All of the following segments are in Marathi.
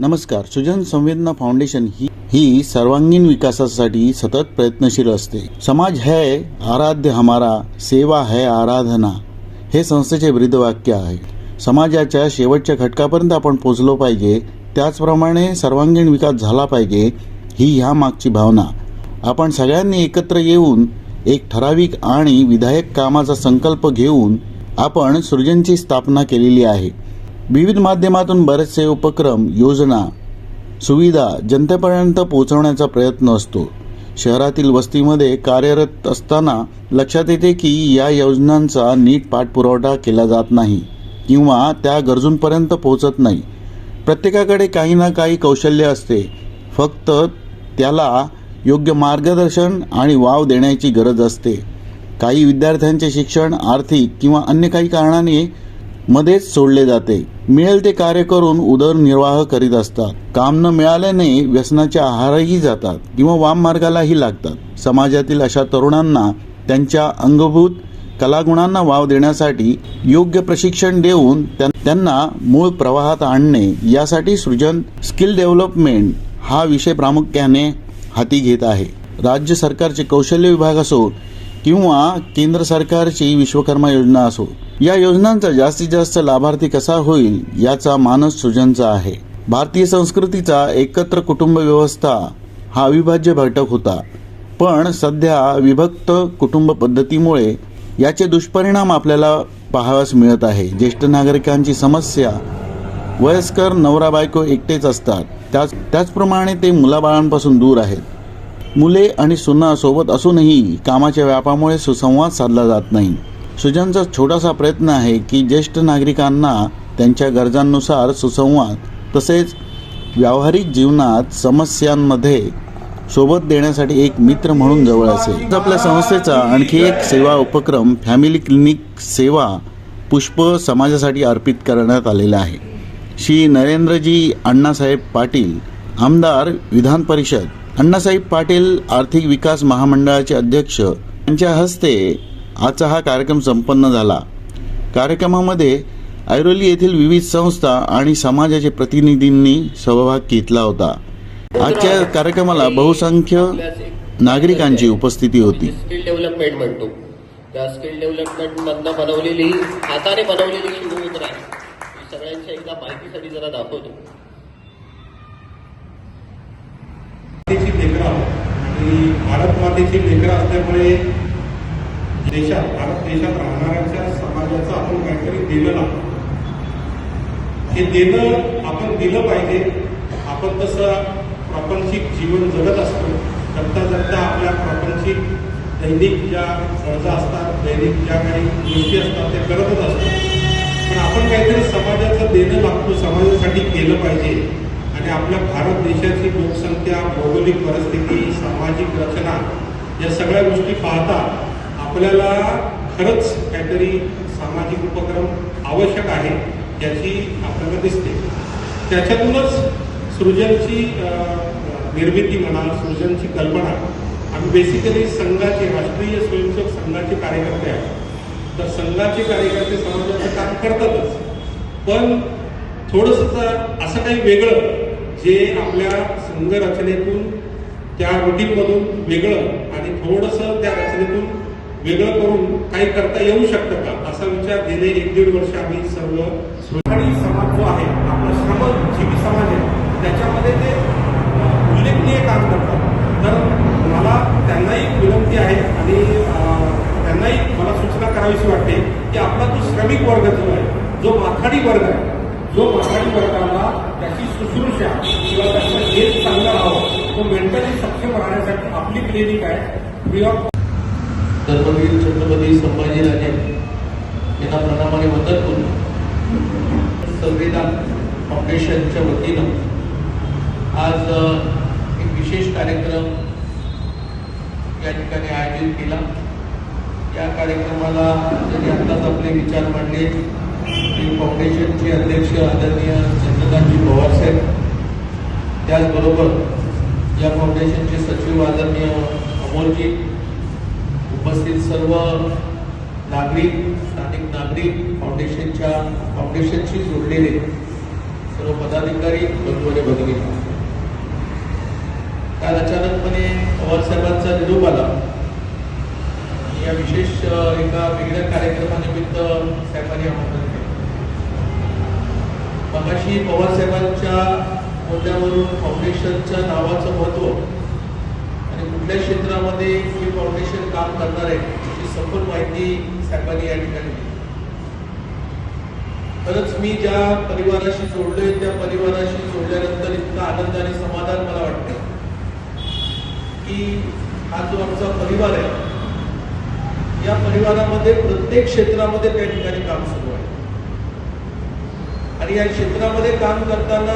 नमस्कार सुजन संवेदना फाउंडेशन ही ही सर्वांगीण विकासासाठी सतत प्रयत्नशील असते. समाज है आराध्य हमारा सेवा है आराधना. हे संस्थेचे ब्रीदवाक्य आहे. समाजाच्या शेवटच्या घटकापर्यंत आपण पोचलो पाहिजे त्याचप्रमाणे सर्वांगीण विकास झाला पाहिजे ही ह्या मागची भावना. आपण सगळ्यांनी एकत्र येऊन एक ठराविक आणि विधायक कामाचा संकल्प घेऊन आपण सृजनची स्थापना केलेली आहे. विविध माध्यमातून बरेचसे उपक्रम योजना सुविधा जनतेपर्यंत पोहोचवण्याचा प्रयत्न असतो. शहरातील वस्तीमध्ये कार्यरत असताना लक्षात येते की या योजनांचा नीट पाठपुरवठा केला जात नाही किंवा त्या गरजूंपर्यंत पोहोचत नाही. प्रत्येकाकडे काही ना काही कौशल्य असते. फक्त त्याला योग्य मार्गदर्शन आणि वाव देण्याची गरज असते. काही विद्यार्थ्यांचे शिक्षण आर्थिक किंवा अन्य काही कारणाने मध्येच सोडले जाते. मिळेल ते कार्य करून उदरनिर्वाह करीत असतात. काम न मिळाल्याने व्यसनाच्या आहारही जातात किंवा वाम मार्गालाही लागतात. समाजातील अशा तरुणांना त्यांच्या अंगभूत कलागुणांना वाव देण्यासाठी योग्य प्रशिक्षण देऊन त्यां- त्यांना मूळ प्रवाहात आणणे यासाठी सृजन स्किल डेव्हलपमेंट हा विषय प्रामुख्याने हाती घेत आहे. राज्य सरकारचे कौशल्य विभाग असो किंवा केंद्र सरकारची विश्वकर्मा योजना असो या योजनांचा जास्तीत जास्त लाभार्थी कसा होईल याचा मानस सृजनचा आहे. भारतीय संस्कृतीचा एकत्र कुटुंब व्यवस्था हा अविभाज्य घटक होता. पण सध्या विभक्त कुटुंब पद्धतीमुळे याचे दुष्परिणाम आपल्याला पाहाव्यास मिळत आहे. ज्येष्ठ नागरिकांची समस्या वयस्कर नवरा बायको एकटेच असतात. त्याच त्याचप्रमाणे ते मुलाबाळांपासून दूर आहेत. मुले आणि सुना सोबत असूनही कामाच्या व्यापामुळे सुसंवाद साधला जात नाही. सुजनचा छोटासा प्रयत्न आहे की ज्येष्ठ नागरिकांना त्यांच्या गरजांनुसार सुसंवाद तसेच व्यावहारिक जीवनात समस्यांमध्ये सोबत देण्यासाठी एक मित्र म्हणून जवळ असेल. आपल्या संस्थेचा आणखी एक सेवा उपक्रम फॅमिली क्लिनिक सेवा पुष्प समाजासाठी अर्पित करण्यात आलेला आहे. श्री नरेंद्रजी अण्णासाहेब पाटील आमदार विधान परिषद. अण्णासाहेब पाटील आर्थिक विकास महामंडळाचे अध्यक्ष यांच्या हस्ते आजचा हा कार्यक्रम संपन्न झाला. कार्यक्रमामध्ये ऐरोली येथील विविध संस्था आणि समाजाचे प्रतिनिधींनी सहभाग घेतला होता. आजच्या कार्यक्रमाला बहुसंख्य नागरिकांची उपस्थिती होती. स्किल डेव्हलपमेंट म्हणतो. त्या स्किल डेव्हलपमेंट मधनं बनवलेली हाताने बनवलेली शिवमुद्रा ही सगळ्यांच्या एकदा माहितीसाठी जरा दाखवतो मातेची लेकरं आणि भारत मातेची लेकरं असल्यामुळे देशात भारत देशात राहणाऱ्यांच्या समाजाचं आपण काहीतरी दिलं लागतं. हे देणं आपण दिलं पाहिजे. आपण तसं प्रापंचिक जीवन जगत असतो. जगता जगता आपल्या प्रापंचिक दैनिक ज्या गरजा असतात दैनिक ज्या काही गोष्टी असतात त्या करतच असतो. पण आपण काहीतरी समाजाचं देणं लागतो समाजासाठी केलं पाहिजे. आणि आपल्या भारत देशाची लोकसंख्या भौगोलिक परिस्थिती सामाजिक रचना या सगळ्या गोष्टी पाहता आपल्याला खरंच काहीतरी सामाजिक उपक्रम आवश्यक आहे याची आपल्याला दिसते. त्याच्यातूनच सृजनची निर्मिती म्हणा सृजनची कल्पना आम्ही बेसिकली संघाचे राष्ट्रीय स्वयंसेवक संघाचे कार्यकर्ते आहेत. तर संघाचे कार्यकर्ते समाजाचं काम करतातच. पण थोडंसं असं काही वेगळं जे आपल्या संघरचनेतून त्या रुटीनमधून वेगळं आणि थोडंसं त्या रचनेतून वेगळं करून काही करता येऊ शकतं का? असा विचार गेले एक दीड वर्ष आम्ही सर्व आणि समाज जो आहे आपला श्रमजीवी समाज आहे त्याच्यामध्ये ते उल्लेखनीय काम करतात. तर मला त्यांनाही विनंती आहे आणि त्यांनाही मला सूचना करावीशी वाटते की आपला जो श्रमिक वर्ग जो आहे जो माथाडी वर्ग आहे जो माथाडी वर्गाला त्याची शुश्रूषा किंवा त्याचं हेच चांगलं राहावं तो मेंटली सक्षम राहण्यासाठी आपली क्लिनिक आहे. फ्री ऑफ धर्मवीर छत्रपती संभाजीराजे यांना प्रणामाने मदत करून संविधान फाउंडेशनच्या वतीनं आज एक विशेष कार्यक्रम या ठिकाणी आयोजित केला. या कार्यक्रमाला त्यांनी आत्ताच आपले विचार मांडले. फाउंडेशनचे अध्यक्ष आदरणीय चंद्रकांतजी पवारसाहेब त्याचबरोबर या फाउंडेशनचे सचिव आदरणीय अमोलजी. उपस्थित सर्व नागरिक स्थानिक नागरिक फाउंडेशनच्या फाउंडेशनशी जोडलेले सर्व पदाधिकारी बंधूने भगिनी. काल अचानकपणे पवार साहेबांचा निरोप आला. या विशेष एका वेगळ्या कार्यक्रमानिमित्त साहेबांनी आमंत्रण मगाशी पवार साहेबांच्या मुद्द्यावरून फाउंडेशनच्या नावाचं महत्त्व आणि कुठल्या क्षेत्रामध्ये हे फाउंडेशन काम करणार आहे याची सखोल माहिती साहेबांनी या ठिकाणी दिली. खरंच मी ज्या परिवाराशी जोडलोय त्या परिवाराशी जोडल्यानंतर इतका आनंद आणि समाधान मला वाटतं की हा जो आमचा परिवार आहे या परिवारामध्ये प्रत्येक क्षेत्रामध्ये त्या ठिकाणी काम सुरू आहे. आणि या क्षेत्रामध्ये काम करताना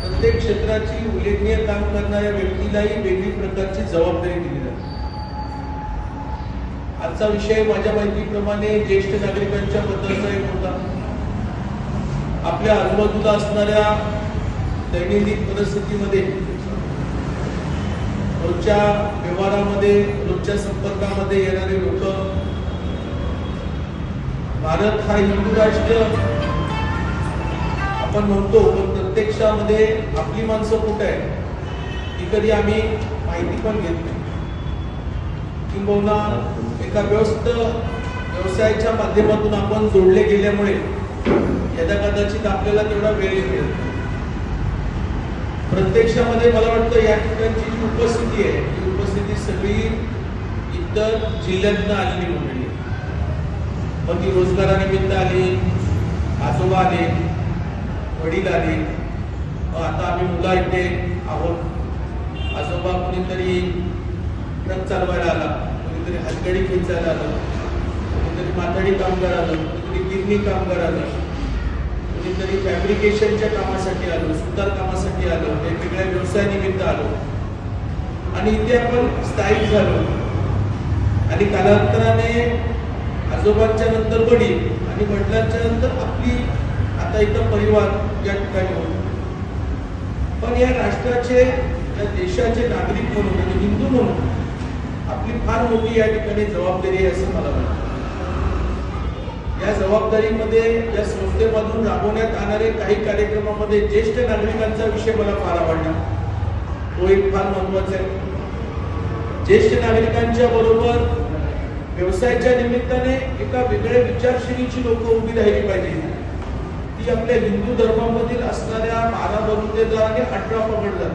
प्रत्येक क्षेत्राची उल्लेखनीय काम करणाऱ्या व्यक्तीलाही वेगळी प्रकारची जबाबदारी दिली जाते. आजचा विषय माझ्या माहितीप्रमाणे ज्येष्ठ नागरिकांच्या बद्दलचा एक होता. आपल्या आजूबाजूला असणाऱ्या दैनंदिन परिस्थितीमध्ये रोजच्या व्यवहारामध्ये रोजच्या संपर्कामध्ये येणारे लोक भारत हा हिंदू राष्ट्र आपण म्हणतो पण प्रत्यक्षामध्ये आपली माणसं कुठे आहे ती कधी आम्ही माहिती पण घेत नाही. किंबहुना एका व्यस्त व्यवसायाच्या माध्यमातून आपण जोडले गेल्यामुळे यदा कदाचित आपल्याला तेवढा वेळ मिळतो प्रत्यक्षामध्ये मला वाटतं या ठिकाणची जी उपस्थिती आहे ती उपस्थिती सगळी इतर जिल्ह्यातनं आलेली मंडळी मग ती रोजगारानिमित्त आली आजोबा आले वडील आले. मग आता आम्ही मुला इथे आहोत. आजोबा कोणीतरी ट्रक चालवायला आला. कोणीतरी हातगडी खेचायला आलं. कोणीतरी माथाडी कामगार आलं. कोणीतरी गिरणी कामगार आलं. कोणीतरी फॅब्रिकेशनच्या कामासाठी आलो सुतार कामासाठी आलो वेगवेगळ्या व्यवसायानिमित्त आलो. आणि इथे आपण स्थायिक झालो. आणि कालांतराने आजोबांच्या नंतर वडील आणि वडिलांच्या नंतर आपली आता इथं परिवार या ठिकाणी होतो. पण या राष्ट्राचे या देशाचे नागरिक म्हणून आणि हिंदू म्हणून आपली फार मोठी या ठिकाणी जबाबदारी आहे असं मला वाटतं. या जबाबदारीमध्ये या संस्थेमधून राबवण्यात येणारे काही कार्यक्रमामध्ये ज्येष्ठ नागरिकांचा विषय मला फार आवडला. तो एक फार महत्त्वाचा आहे. ज्येष्ठ नागरिकांच्या बरोबर व्यवसायाच्या निमित्ताने एका वेगळ्या विचारशैलीची लोक उभी राहिली पाहिजे. की आपल्या हिंदू धर्मामधील असणाऱ्या बारा बलुतेदार आणि अठरा पकडलं.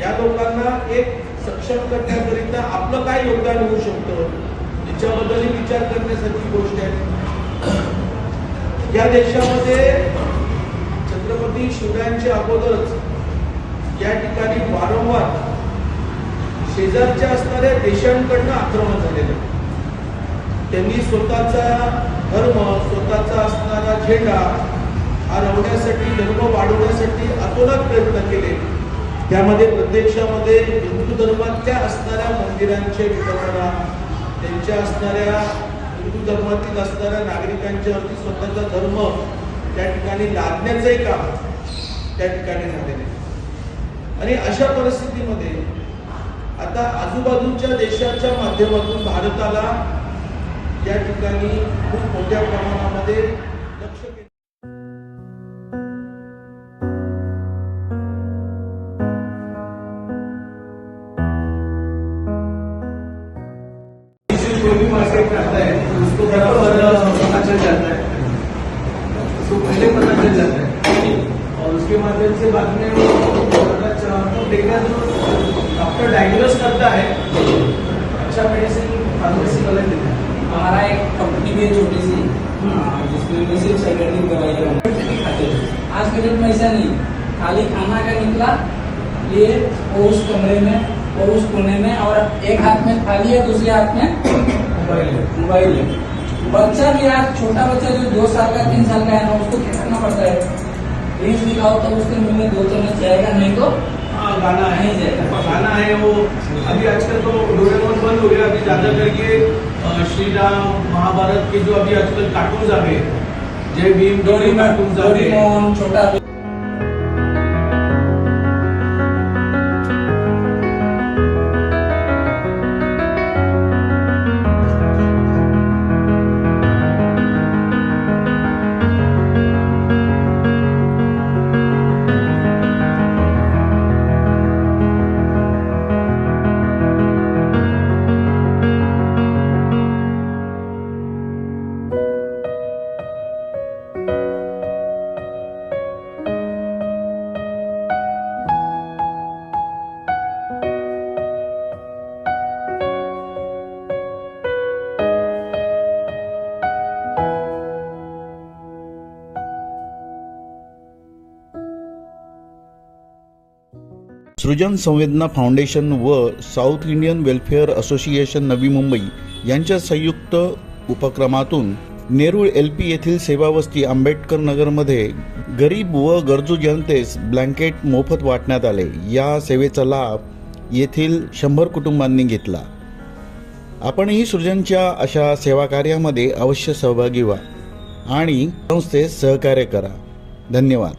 या लोकांना एक सक्षम करण्याकरिता आपलं काय योगदान होऊ शकतं याच्याबद्दल विचार करण्यासारखी गोष्ट आहे. या देशामध्ये छत्रपती शिवरायांच्या अगोदरच या ठिकाणी वारंवार शेजारच्या असणाऱ्या देशांकडनं आक्रमण झालेलं त्यांनी स्वतःचा धर्म स्वतःचा असणारा झेंडा हा रवण्यासाठी धर्म वाढवण्यासाठी अतोनात प्रयत्न केले. त्यामध्ये प्रत्यक्षामध्ये हिंदू धर्मातल्या असणाऱ्या मंदिरांचे विकसना त्यांच्या असणाऱ्या हिंदू धर्मातील असणाऱ्या नागरिकांच्यावरती स्वतःचा धर्म त्या ठिकाणी लादण्याचंही काम त्या ठिकाणी झालेले आणि अशा परिस्थितीमध्ये आता आजूबाजूच्या देशाच्या माध्यमातून भारताला या ठिकाणी खूप मोठ्या प्रमाणामध्ये में ऐसा नहीं। खाली खाना का निकला ये वो उस कमरे में वो उस कोने में और एक हाथ में थाली है दूसरे हाथ में मोबाइल है। मोबाइल है। बच्चा भी आज छोटा बच्चा जो दो साल का तीन साल का है ना उसको क्या करना पड़ता है। रील्स दिखाओ तो उसके मुँह में दो चम्मच जाएगा नहीं तो हाँ गाना है। जाएगा। गाना है वो। अभी आजकल तो डोरेमोन बंद हो गया। अभी ज़्यादा करके श्री राम महाभारत के जो अभी आजकल कार्टून्स आ गए जय भीम डोरीमोन छोटा सृजन संवेदना फाउंडेशन व south Indian welfare association Navi Mumbai यांच्या संयुक्त उपक्रमातून नेरूळ एल पी येथील सेवावस्ती आंबेडकर नगरमध्ये गरीब व गरजू जनतेस ब्लँकेट मोफत वाटण्यात आले. या सेवेचा लाभ येथील शंभर कुटुंबांनी घेतला. आपणही सृजनच्या अशा सेवा कार्यामध्ये अवश्य सहभागी व्हा आणि संस्थेस सहकार्य करा. धन्यवाद.